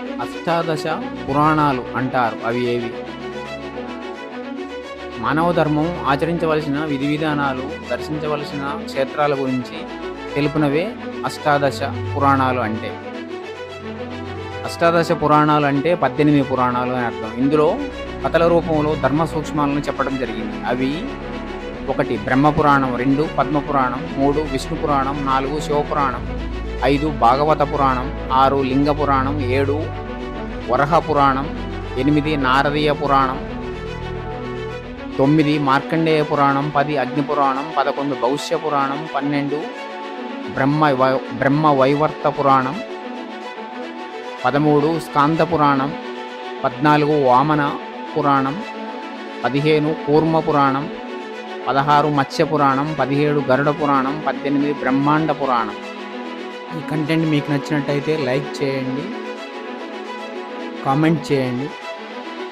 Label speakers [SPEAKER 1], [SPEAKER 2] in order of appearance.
[SPEAKER 1] అష్టాదశ పురాణాలు అంటారు. అవి ఏవి? మానవ ధర్మం ఆచరించవలసిన విధి విధానాలు దర్శించవలసిన క్షేత్రాల గురించి తెలుపునవే అష్టాదశ పురాణాలు అంటే. అష్టాదశ పురాణాలు అంటే పద్దెనిమిది పురాణాలు అని అర్థం. ఇందులో కథల రూపంలో ధర్మ సూక్ష్మాలను చెప్పడం జరిగింది. అవి ఒకటి బ్రహ్మ పురాణం రెండు పద్మ పురాణం మూడు విష్ణు పురాణం నాలుగు శివపురాణం. ఐదు భాగవత పురాణం ఆరు లింగ పురాణం ఏడు వరహ పురాణం ఎనిమిది నారదీయ పురాణం తొమ్మిది మార్కండేయ పురాణం పది అగ్ని పురాణం పదకొండు భవిష్య పురాణం పన్నెండు బ్రహ్మ బ్రహ్మ వైవర్త పురాణం పదమూడు స్కాంద పురాణం పద్నాలుగు వామన పురాణం పదిహేను కూర్మ పురాణం పదహారు మత్స్య పురాణం పదిహేడు గరుడ పురాణం పద్దెనిమిది బ్రహ్మాండ పురాణం. ఈ కంటెంట్ మీకు నచ్చినట్టయితే లైక్ చేయండి కామెంట్ చేయండి.